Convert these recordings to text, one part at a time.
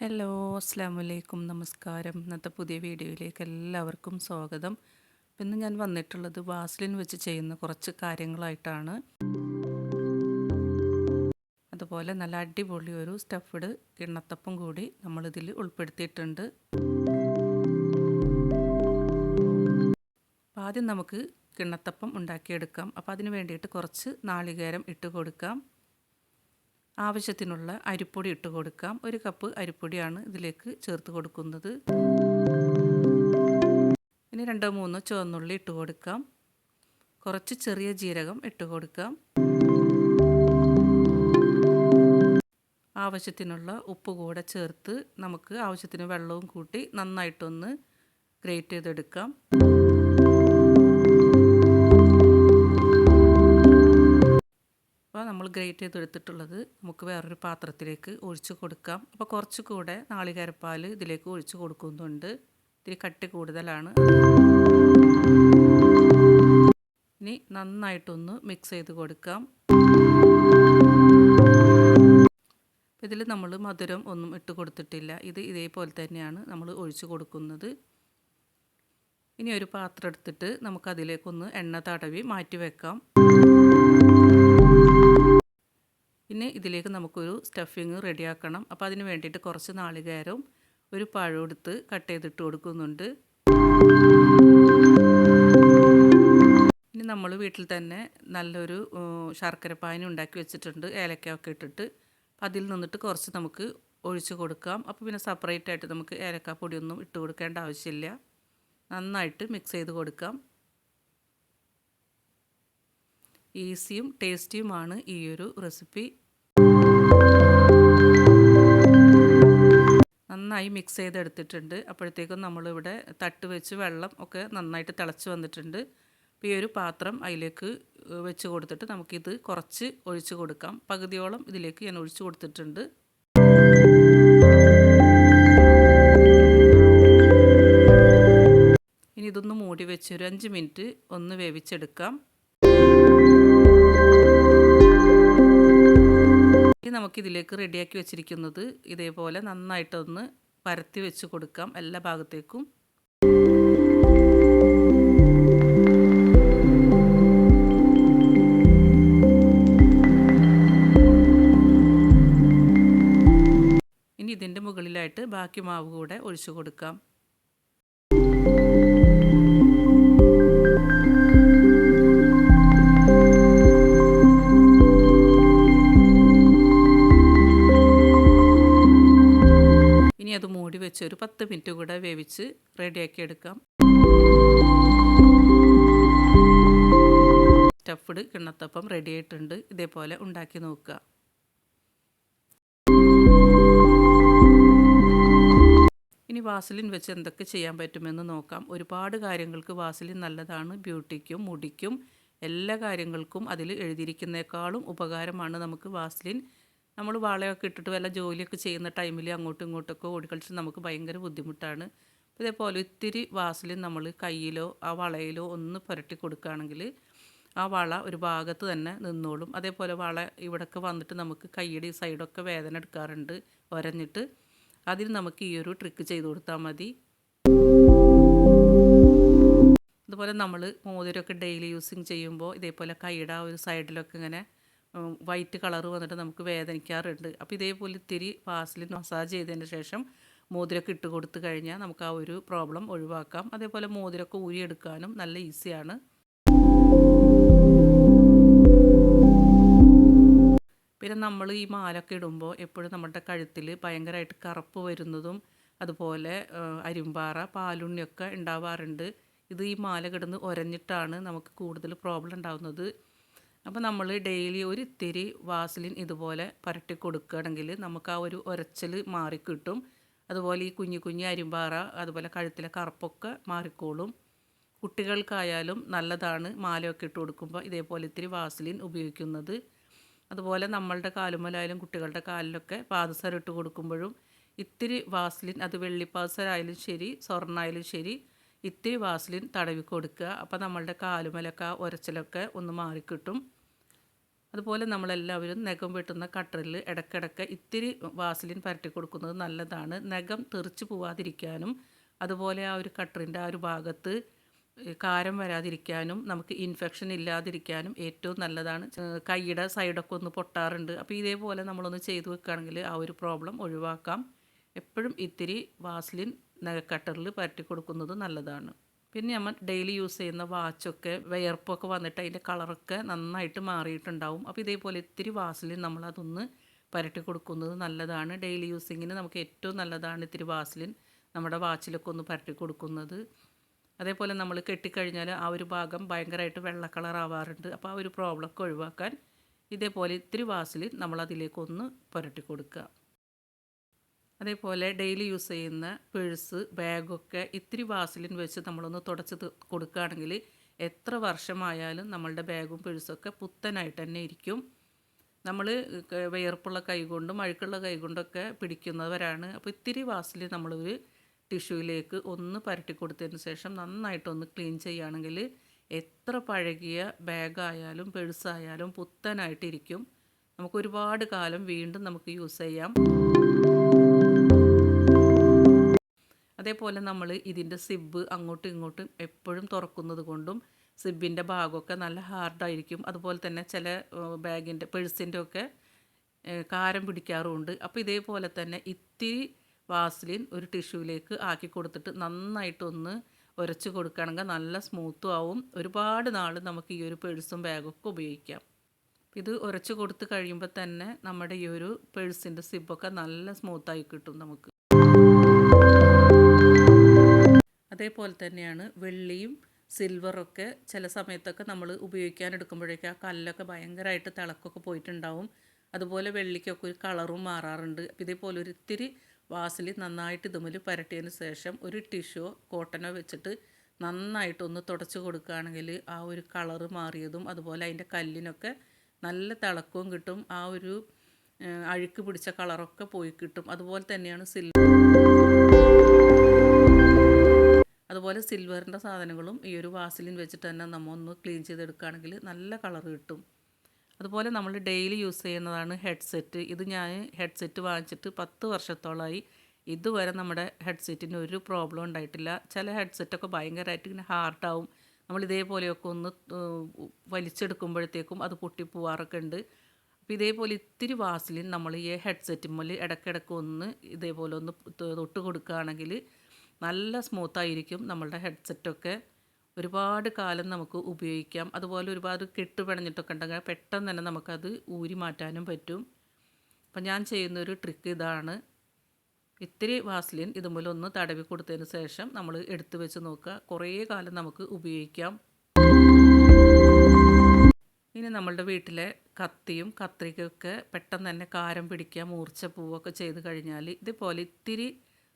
Hello അസ്സാമലൈക്കും നമസ്കാരം. ഇന്നത്തെ പുതിയ വീഡിയോയിലേക്ക് എല്ലാവർക്കും സ്വാഗതം. ഇന്ന് ഞാൻ വന്നിട്ടുള്ളത് വാസ്ലിൻ വെച്ച് ചെയ്യുന്ന കുറച്ച് കാര്യങ്ങളായിട്ടാണ്. അതുപോലെ നല്ല അടിപൊളി ഒരു സ്റ്റഫ്ഡ് കിണ്ണത്തപ്പം കൂടി നമ്മളിതിൽ ഉൾപ്പെടുത്തിയിട്ടുണ്ട്. ആദ്യം നമുക്ക് കിണ്ണത്തപ്പം ഉണ്ടാക്കിയെടുക്കാം. അപ്പോൾ അതിന് വേണ്ടിയിട്ട് കുറച്ച് നാളികേരം ഇട്ട് കൊടുക്കാം. ആവശ്യത്തിനുള്ള അരിപ്പൊടി ഇട്ട് കൊടുക്കാം. ഒരു കപ്പ് അരിപ്പൊടിയാണ് ഇതിലേക്ക് ചേർത്ത് കൊടുക്കുന്നത്. ഇനി രണ്ടോ മൂന്നോ ചുവന്നുള്ളി ഇട്ട് കൊടുക്കാം. കുറച്ച് ചെറിയ ജീരകം ഇട്ട് കൊടുക്കാം. ആവശ്യത്തിനുള്ള ഉപ്പ് കൂടെ ചേർത്ത് നമുക്ക് ആവശ്യത്തിന് വെള്ളവും കൂട്ടി നന്നായിട്ടൊന്ന് ഗ്രേറ്റ് ചെയ്തെടുക്കാം. ഗ്രേറ്റ് ചെയ്തെടുത്തിട്ടുള്ളത് നമുക്ക് വേറൊരു പാത്രത്തിലേക്ക് ഒഴിച്ച് കൊടുക്കാം. അപ്പോൾ കുറച്ച് കൂടെ നാളികേരപ്പാൽ ഇതിലേക്ക് ഒഴിച്ച് കൊടുക്കുന്നുണ്ട്. ഇത്തിരി കട്ടി കൂടുതലാണ്. ഇനി നന്നായിട്ടൊന്ന് മിക്സ് ചെയ്ത് കൊടുക്കാം. ഇതിൽ നമ്മൾ മധുരം ഒന്നും ഇട്ട് കൊടുത്തിട്ടില്ല. ഇത് ഇതേപോലെ തന്നെയാണ് നമ്മൾ ഒഴിച്ച് കൊടുക്കുന്നത്. ഇനി ഒരു പാത്രം എടുത്തിട്ട് നമുക്കതിലേക്കൊന്ന് എണ്ണ തടവി മാറ്റി വെക്കാം. പിന്നെ ഇതിലേക്ക് നമുക്കൊരു സ്റ്റഫിങ് റെഡിയാക്കണം. അപ്പോൾ അതിന് വേണ്ടിയിട്ട് കുറച്ച് നാളികേരവും ഒരു പഴം എടുത്ത് കട്ട് ചെയ്തിട്ട് കൊടുക്കുന്നുണ്ട്. ഇനി നമ്മൾ വീട്ടിൽ തന്നെ നല്ലൊരു ശർക്കര പാനി ഉണ്ടാക്കി വെച്ചിട്ടുണ്ട്. ഏലക്കയൊക്കെ ഇട്ടിട്ട്. അതിൽ നിന്നിട്ട് കുറച്ച് നമുക്ക് ഒഴിച്ചു കൊടുക്കാം. അപ്പോൾ പിന്നെ സെപ്പറേറ്റ് ആയിട്ട് നമുക്ക് ഏലക്കാപ്പൊടിയൊന്നും ഇട്ട് കൊടുക്കേണ്ട ആവശ്യമില്ല. നന്നായിട്ട് മിക്സ് ചെയ്ത് കൊടുക്കാം. ഈസിയും ടേസ്റ്റിയുമാണ് ഈ ഒരു റെസിപ്പി. നന്നായി മിക്സ് ചെയ്തെടുത്തിട്ടുണ്ട്. അപ്പോഴത്തേക്കും നമ്മളിവിടെ തട്ട് വെച്ച് വെള്ളം ഒക്കെ നന്നായിട്ട് തിളച്ച് വന്നിട്ടുണ്ട്. അപ്പോൾ ഈ ഒരു പാത്രം അതിലേക്ക് വെച്ച് കൊടുത്തിട്ട് നമുക്കിത് കുറച്ച് ഒഴിച്ച് കൊടുക്കാം. പകുതിയോളം ഇതിലേക്ക് ഞാൻ ഒഴിച്ച് കൊടുത്തിട്ടുണ്ട്. ഇനി ഇതൊന്ന് മൂടി വെച്ച് ഒരു അഞ്ച് മിനിറ്റ് ഒന്ന് വേവിച്ചെടുക്കാം. നമുക്കിതിലേക്ക് റെഡിയാക്കി വെച്ചിരിക്കുന്നത് ഇതേപോലെ നന്നായിട്ടൊന്ന് പരത്തി വെച്ച് കൊടുക്കാം എല്ലാ ഭാഗത്തേക്കും. ഇനി ഇതിന്റെ മുകളിലായിട്ട് ബാക്കി മാവ് കൂടെ ഒഴിച്ചു കൊടുക്കാം. വെച്ച് ഒരു പത്ത് മിനിറ്റ് കൂടെ വേവിച്ച് റെഡിയാക്കി എടുക്കാം. സ്റ്റഫ്ഡ് കിണ്ണത്തപ്പം റെഡി ആയിട്ടുണ്ട്. ഇതേപോലെ ഉണ്ടാക്കി നോക്കുക. ഇനി വാസലിൻ വെച്ച് എന്തൊക്കെ ചെയ്യാൻ പറ്റുമെന്ന് നോക്കാം. ഒരുപാട് കാര്യങ്ങൾക്ക് വാസലിൻ നല്ലതാണ്. ബ്യൂട്ടിക്കും മുടിക്കും എല്ലാ കാര്യങ്ങൾക്കും അതിൽ എഴുതിയിരിക്കുന്നേക്കാളും ഉപകാരമാണ് നമുക്ക് വാസലിൻ. നമ്മൾ വാളയൊക്കെ ഇട്ടിട്ട് വല്ല ജോലിയൊക്കെ ചെയ്യുന്ന ടൈമിൽ അങ്ങോട്ടും ഇങ്ങോട്ടൊക്കെ ഓടിക്കളിച്ച് നമുക്ക് ഭയങ്കര ബുദ്ധിമുട്ടാണ്. ഇതേപോലെ ഇത്തിരി വാസിൽ നമ്മൾ കയ്യിലോ ആ വളയിലോ ഒന്ന് പുരട്ടി കൊടുക്കുകയാണെങ്കിൽ ആ വള ഒരു ഭാഗത്ത് തന്നെ നിന്നോളും. അതേപോലെ വള ഇവിടൊക്കെ വന്നിട്ട് നമുക്ക് കൈയുടെ സൈഡൊക്കെ വേദന എടുക്കാറുണ്ട്. ഒരഞ്ഞിട്ട് അതിന് നമുക്ക് ഈ ഒരു ട്രിക്ക് ചെയ്ത് കൊടുത്താൽ മതി. അതുപോലെ നമ്മൾ മോതിരമൊക്കെ ഡെയിലി യൂസിങ് ചെയ്യുമ്പോൾ ഇതേപോലെ കൈയുടെ ആ ഒരു സൈഡിലൊക്കെ ഇങ്ങനെ വൈറ്റ് കളർ വന്നിട്ട് നമുക്ക് വേദനിക്കാറുണ്ട്. അപ്പോൾ ഇതേപോലെ ഇത്തിരി വാസലിൻ മസാജ് ചെയ്തതിന് ശേഷം മോതിരമൊക്കെ ഇട്ട് കൊടുത്തു കഴിഞ്ഞാൽ നമുക്ക് ആ ഒരു പ്രോബ്ലം ഒഴിവാക്കാം. അതേപോലെ മോതിരമൊക്കെ ഊരിയെടുക്കാനും നല്ല ഈസിയാണ് പിന്നെ നമ്മൾ ഈ മാലൊക്കെ ഇടുമ്പോൾ എപ്പോഴും നമ്മുടെ കഴുത്തിൽ ഭയങ്കരമായിട്ട് കറുപ്പ് വരുന്നതും അതുപോലെ അരിമ്പാറ പാലുണ്ണിയൊക്കെ ഉണ്ടാവാറുണ്ട്. ഇത് ഈ മാല കിടന്ന് ഒരഞ്ഞിട്ടാണ് നമുക്ക് കൂടുതൽ പ്രോബ്ലം ഉണ്ടാകുന്നത് അപ്പോൾ നമ്മൾ ഡെയിലി ഒരു ഇത്തിരി വാസലിൻ ഇതുപോലെ പരട്ടി കൊടുക്കുകയാണെങ്കിൽ നമുക്ക് ആ ഒരു ഉരച്ചൽ മാറിക്കിട്ടും അതുപോലെ ഈ കുഞ്ഞു കുഞ്ഞു അരിമ്പാറ അതുപോലെ കഴുത്തിലെ കറുപ്പൊക്കെ മാറിക്കോളും. കുട്ടികൾക്കായാലും നല്ലതാണ് മാലയൊക്കെ ഇട്ട് കൊടുക്കുമ്പോൾ ഇതേപോലെ ഇത്തിരി വാസലിൻ ഉപയോഗിക്കുന്നത്. അതുപോലെ നമ്മളുടെ കാലുമലായാലും കുട്ടികളുടെ കാലിലൊക്കെ പാദസരം ഇട്ട് കൊടുക്കുമ്പോഴും ഇത്തിരി വാസലിൻ അത് വെള്ളിപ്പാദസരായാലും ശരി സ്വർണമായാലും ശരി ഇത്തിരി വാസലിൻ തടവി കൊടുക്കുക. അപ്പോൾ നമ്മളുടെ കാലുമലൊക്കെ ഉരച്ചിലൊക്കെ ഒന്ന് മാറിക്കിട്ടും. അതുപോലെ നമ്മളെല്ലാവരും നഖം വെട്ടുന്ന കട്ടറിൽ ഇടയ്ക്കിടയ്ക്ക് ഇത്തിരി വാസലിൻ പരട്ടി കൊടുക്കുന്നത് നല്ലതാണ്. നഖം തെറിച്ച് പോവാതിരിക്കാനും അതുപോലെ ആ ഒരു കട്ടറിന്റെ ആ ഒരു ഭാഗത്ത് കാരം വരാതിരിക്കാനും നമുക്ക് ഇൻഫെക്ഷൻ ഇല്ലാതിരിക്കാനും ഏറ്റവും നല്ലതാണ്. കൈയുടെ സൈഡൊക്കെ ഒന്ന് പൊട്ടാറുണ്ട്. അപ്പോൾ ഇതേപോലെ നമ്മളൊന്ന് ചെയ്തു വെക്കുകയാണെങ്കിൽ ആ ഒരു പ്രോബ്ലം ഒഴിവാക്കാം. എപ്പോഴും ഇത്തിരി വാസ്ലിൻ കട്ടറിൽ പരട്ടി കൊടുക്കുന്നത് നല്ലതാണ്. പിന്നെ നമ്മൾ ഡെയിലി യൂസ് ചെയ്യുന്ന വാച്ചൊക്കെ വിയർപ്പൊക്കെ വന്നിട്ട് അതിന്റെ കളറൊക്കെ നന്നായിട്ട് മാറിയിട്ടുണ്ടാവും. അപ്പോൾ ഇതേപോലെ ഇത്തിരി വാസലിൽ നമ്മളതൊന്ന് പരട്ടി കൊടുക്കുന്നത് നല്ലതാണ്. ഡെയിലി യൂസിങ്ങിന് നമുക്ക് ഏറ്റവും നല്ലതാണ് ഇത്തിരി വാസലിൻ നമ്മുടെ വാച്ചിലൊക്കെ ഒന്ന് പരട്ടി കൊടുക്കുന്നത്. അതേപോലെ നമ്മൾ കെട്ടിക്കഴിഞ്ഞാൽ ആ ഒരു ഭാഗം ഭയങ്കരമായിട്ട് വെള്ള കളർ ആവാറുണ്ട്. അപ്പോൾ ആ ഒരു പ്രോബ്ലമൊക്കെ ഒഴിവാക്കാൻ ഇതേപോലെ ഇത്തിരി വാസലിൻ നമ്മളതിലേക്കൊന്ന് പുരട്ടി കൊടുക്കുക. അതേപോലെ ഡെയിലി യൂസ് ചെയ്യുന്ന പേഴ്സ് ബാഗൊക്കെ ഇത്തിരി വാസലിൻ വെച്ച് നമ്മളൊന്ന് തുടച്ച് കൊടുക്കുകയാണെങ്കിൽ എത്ര വർഷമായാലും നമ്മളുടെ ബാഗും പേഴ്സൊക്കെ പുത്തനായിട്ട് തന്നെ ഇരിക്കും. നമ്മൾ വിയർപ്പുള്ള കൈകൊണ്ടും അഴുക്കുള്ള കൈകൊണ്ടൊക്കെ പിടിക്കുന്നവരാണ്. അപ്പോൾ ഇത്തിരി വാസിൽ നമ്മളൊരു ടിഷ്യൂയിലേക്ക് ഒന്ന് പരട്ടി കൊടുത്തതിന് ശേഷം നന്നായിട്ടൊന്ന് ക്ലീൻ ചെയ്യുകയാണെങ്കിൽ എത്ര പഴകിയ ബാഗായാലും പേഴ്സായാലും പുത്തനായിട്ടിരിക്കും. നമുക്ക് ഒരുപാട് കാലം വീണ്ടും നമുക്ക് യൂസ് ചെയ്യാം. അതേപോലെ നമ്മൾ ഇതിന്റെ സിബ് അങ്ങോട്ടും ഇങ്ങോട്ടും എപ്പോഴും തുറക്കുന്നത് കൊണ്ടും സിബിന്റെ ഭാഗമൊക്കെ നല്ല ഹാർഡായിരിക്കും അതുപോലെ തന്നെ ചില ബാഗിന്റെ പേഴ്സിന്റെ ഒക്കെ കാരം പിടിക്കാറുമുണ്ട്. അപ്പോൾ ഇതേപോലെ തന്നെ ഇത്തിരി വാസ്ലിൻ ഒരു ടിഷ്യൂവിലേക്ക് ആക്കി കൊടുത്തിട്ട് നന്നായിട്ടൊന്ന് ഉരച്ച് കൊടുക്കുകയാണെങ്കിൽ നല്ല സ്മൂത്തും ആവും. ഒരുപാട് നാൾ നമുക്ക് ഈ ഒരു പേഴ്സും ബാഗൊക്കെ ഉപയോഗിക്കാം. ഇത് ഉരച്ച് കൊടുത്ത് കഴിയുമ്പോൾ തന്നെ നമ്മുടെ ഈ ഒരു പേഴ്സിന്റെ സിബൊക്കെ നല്ല സ്മൂത്തായി കിട്ടും നമുക്ക്. അതേപോലെ തന്നെയാണ് വെള്ളിയും സിൽവറൊക്കെ ചില സമയത്തൊക്കെ നമ്മൾ ഉപയോഗിക്കാൻ എടുക്കുമ്പോഴേക്കും ആ കല്ലൊക്കെ ഭയങ്കരമായിട്ട് തിളക്കൊക്കെ പോയിട്ടുണ്ടാവും. അതുപോലെ വെള്ളിക്കൊക്കെ ഒരു കളറും മാറാറുണ്ട്. ഇതേപോലെ ഒരു ഇത്തിരി വാസിൽ നന്നായിട്ട് ഇതുമിൽ പരട്ടിയതിന് ശേഷം ഒരു ടിഷ്യോ കോട്ടനോ വെച്ചിട്ട് നന്നായിട്ടൊന്ന് തുടച്ച് കൊടുക്കുകയാണെങ്കിൽ ആ ഒരു കളറ് മാറിയതും അതുപോലെ അതിന്റെ കല്ലിനൊക്കെ നല്ല തിളക്കവും കിട്ടും. ആ ഒരു അഴുക്ക് പിടിച്ച കളറൊക്കെ പോയി കിട്ടും. അതുപോലെ തന്നെയാണ് സിൽവർ അതുപോലെ സിൽവറിന്റെ സാധനങ്ങളും ഈ ഒരു വാസിലിൻ വെച്ചിട്ട് തന്നെ നമ്മൾ ഒന്ന് ക്ലീൻ ചെയ്തെടുക്കുകയാണെങ്കിൽ നല്ല കളർ കിട്ടും. അതുപോലെ നമ്മൾ ഡെയിലി യൂസ് ചെയ്യുന്നതാണ് ഹെഡ്സെറ്റ് ഇത് ഞാൻ ഹെഡ്സെറ്റ് വാങ്ങിച്ചിട്ട് പത്ത് വർഷത്തോളമായി ഇതുവരെ നമ്മുടെ ഹെഡ്സെറ്റിന് ഒരു പ്രോബ്ലം ഉണ്ടായിട്ടില്ല. ചില ഹെഡ്സെറ്റൊക്കെ ഭയങ്കരമായിട്ട് ഇങ്ങനെ ഹാർഡാവും നമ്മൾ ഇതേപോലെയൊക്കെ ഒന്ന് വലിച്ചെടുക്കുമ്പോഴത്തേക്കും അത് പൊട്ടിപ്പോവാറൊക്കെ ഉണ്ട്. അപ്പോൾ ഇതേപോലെ ഇത്തിരി വാസിലിൻ നമ്മൾ ഈ ഹെഡ്സെറ്റുമ്മൽ ഇടയ്ക്കിടയ്ക്ക് ഒന്ന് ഇതേപോലെ ഒന്ന് തൊട്ട് കൊടുക്കുകയാണെങ്കിൽ നല്ല സ്മൂത്തായിരിക്കും നമ്മളുടെ ഹെഡ്സെറ്റൊക്കെ. ഒരുപാട് കാലം നമുക്ക് ഉപയോഗിക്കാം. അതുപോലെ ഒരുപാട് കെട്ട് പിണഞ്ഞിട്ടൊക്കെ ഉണ്ടെങ്കിൽ പെട്ടെന്ന് തന്നെ നമുക്കത് ഊരി മാറ്റാനും പറ്റും. അപ്പം ഞാൻ ചെയ്യുന്നൊരു ട്രിക്ക് ഇതാണ്. ഇത്തിരി വാസ്ലിൻ ഇതുപോലെ ഒന്ന് തടവി കൊടുത്തതിന് ശേഷം നമ്മൾ എടുത്തു വെച്ച് നോക്കുക. കുറേ കാലം നമുക്ക് ഉപയോഗിക്കാം. ഇനി നമ്മളുടെ വീട്ടിലെ കത്തിയും കത്രികയൊക്കെ പെട്ടെന്ന് തന്നെ കാരം പിടിക്കുക മൂർച്ച പൂവൊക്കെ ചെയ്ത് കഴിഞ്ഞാൽ ഇതുപോലെ ഇത്തിരി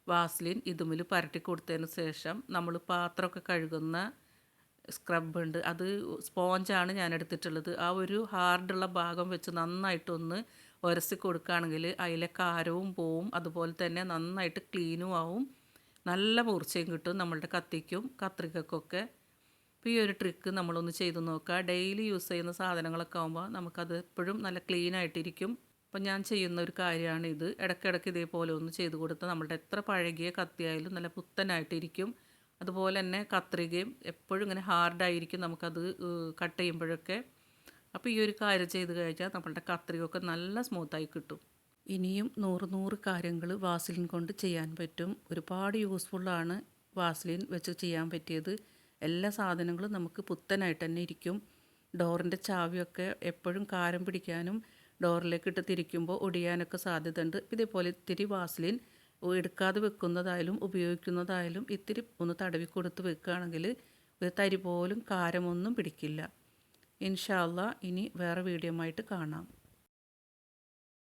വാസ്ലിൻ ഇതുമിൽ പരട്ടി കൊടുത്തതിന് ശേഷം നമ്മൾ പാത്രമൊക്കെ കഴുകുന്ന സ്ക്രബുണ്ട് അത് സ്പോഞ്ചാണ് ഞാൻ എടുത്തിട്ടുള്ളത്. ആ ഒരു ഹാർഡുള്ള ഭാഗം വെച്ച് നന്നായിട്ടൊന്ന് ഉരസി കൊടുക്കുകയാണെങ്കിൽ അതിലെ കാരവും പോവും. അതുപോലെ തന്നെ നന്നായിട്ട് ക്ലീനും ആവും. നല്ല മൂർച്ചയും കിട്ടും നമ്മളുടെ കത്തിക്കും കത്രികക്കൊക്കെ. അപ്പോൾ ഈ ഒരു ട്രിക്ക് നമ്മളൊന്ന് ചെയ്ത് നോക്കുക. ഡെയിലി യൂസ് ചെയ്യുന്ന സാധനങ്ങളൊക്കെ ആകുമ്പോൾ നമുക്കത് എപ്പോഴും നല്ല ക്ലീൻ ആയിട്ടിരിക്കും. അപ്പം ഞാൻ ചെയ്യുന്ന ഒരു കാര്യമാണ് ഇത്. ഇടയ്ക്കിടയ്ക്ക് ഇതേപോലെ ഒന്ന് ചെയ്ത് കൊടുത്താൽ നമ്മളുടെ എത്ര പഴകിയ കത്തിയായാലും നല്ല പുത്തനായിട്ടിരിക്കും. അതുപോലെ തന്നെ കത്രികയും എപ്പോഴും ഇങ്ങനെ ഹാർഡായിരിക്കും നമുക്കത് കട്ട് ചെയ്യുമ്പോഴൊക്കെ. അപ്പോൾ ഈ ഒരു കാര്യം ചെയ്ത് കഴിഞ്ഞാൽ നമ്മളുടെ കത്രികയൊക്കെ നല്ല സ്മൂത്തായി കിട്ടും. ഇനിയും നൂറ് നൂറ് കാര്യങ്ങൾ വാസലിൻ കൊണ്ട് ചെയ്യാൻ പറ്റും. ഒരുപാട് യൂസ്ഫുള്ളാണ് വാസലിൻ വെച്ച് ചെയ്യാൻ പറ്റിയത്. എല്ലാ സാധനങ്ങളും നമുക്ക് പുത്തനായിട്ട് തന്നെ ഇരിക്കും. ഡോറിന്റെ ചാവിയൊക്കെ എപ്പോഴും കാരം പിടിക്കാനും ഡോറിലേക്ക് ഇട്ട് തിരിക്കുമ്പോൾ ഒടിയാനൊക്കെ സാധ്യതയുണ്ട്. ഇതേപോലെ ഇത്തിരി വാസലിൻ എടുക്കാതെ വെക്കുന്നതായാലും ഉപയോഗിക്കുന്നതായാലും ഇത്തിരി ഒന്ന് തടവി കൊടുത്ത് വെക്കുകയാണെങ്കിൽ ഒരു തരി പോലും കാരമൊന്നും പിടിക്കില്ല. ഇൻഷാല്ല ഇനി വേറെ വീഡിയോ ആയിട്ട് കാണാം.